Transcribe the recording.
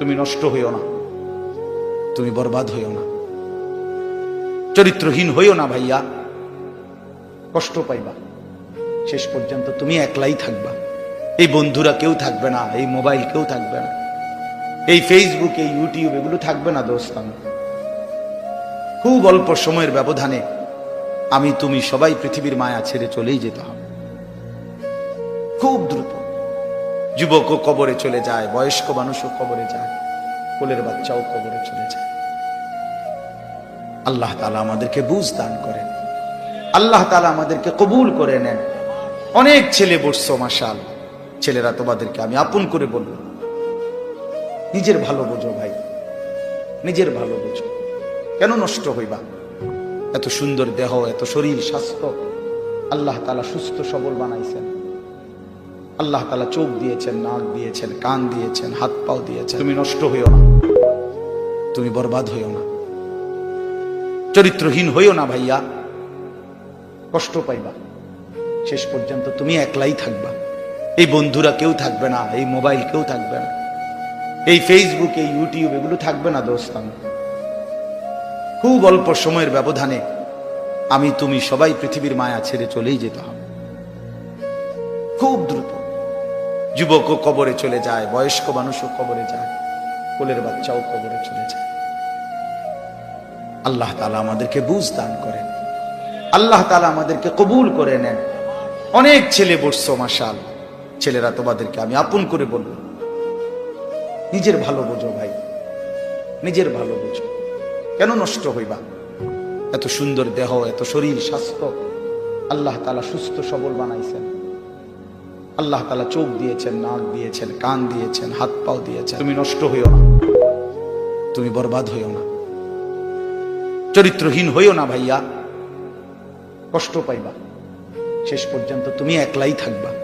তুমি নষ্ট হইও না। তুমি বরবাদ হইও না। চরিত্রহীন হইও না ভাইয়া। কষ্ট পাইবা। শেষ পর্যন্ত তুমি একলাই থাকবা। এই বন্ধুরা কেউ থাকবে না, এই মোবাইল কেউ থাকবে না। এই ফেসবুক এই ইউটিউব এগুলো থাকবে না দোস্ত খুব অল্প সময়ের ব্যবধানে আমি তুমি সবাই পৃথিবীর মায়া ছেড়ে চলেই যেতে হবে। খুব দ্রুত। যুবকও কবরে চলে যায়, বয়স্ক মানুষও কবরে যায়, কোলের বাচ্চাও কবরে চলে যায়। আল্লাহ তালা আমাদেরকে বুঝ দান করেন। আল্লাহ তালা আমাদেরকে কবুল করে নেন। অনেক ছেলে বসছো মাসাল ছেলেরা তোমাদেরকে আমি আপন করে বলব। নিজের ভালো বোঝো ভাই। নিজের ভালো বোঝো। কেন নষ্ট হইবা? এত সুন্দর দেহ, এত শরীর, স্বাস্থ্য। আল্লাহ তালা সুস্থ, সবল বানাইছেন। আল্লাহ তালা চোখ দিয়েছেন, নাক দিয়েছেন, কান দিয়েছেন, হাত পাও দিয়েছেন। তুমি নষ্ট হইও না। তুমি বরবাদ হইও না। চরিত্রহীন হইও না ভাইয়া। কষ্ট পাইবা। শেষ পর্যন্ত তুমি একলাই থাকবা। এই বন্ধুরা কেউ থাকবে না, এই মোবাইল কেউ থাকবে না। এই ফেসবুক এই ইউটিউব এগুলো থাকবে না দোস্ত খুব অল্প সময়ের ব্যবধানে আমি, তুমি সবাই পৃথিবীর মায়া ছেড়ে চলেই যেতে হবে। খুব দ্রুত। যুবকও কবরে চলে যায়, বয়স্ক মানুষও কবরে যায়, কোলের বাচ্চাও কবরে চলে যায়। আল্লাহ তালা আমাদেরকে বুঝ দান করেন। আল্লাহ তালা আমাদেরকে কবুল করে নেন। অনেক ছেলে বসছো মাসাল ছেলেরা তোমাদেরকে আমি আপন করে বলব। নিজের ভালো বোঝো ভাই। নিজের ভালো বোঝো। কেন নষ্ট হইবা? এত সুন্দর দেহ, এত শরীর, স্বাস্থ্য। আল্লাহ তালা সুস্থ, সবল বানাইছেন। আল্লাহ তালা চোখ দিয়েছেন, নাক দিয়েছেন, কান দিয়েছেন, হাত পাও দিয়েছেন। তুমি নষ্ট হইও না। তুমি বরবাদ হইও না। চরিত্রহীন হইও না ভাইয়া। কষ্ট পাইবা। শেষ পর্যন্ত তুমি একলাই থাকবা।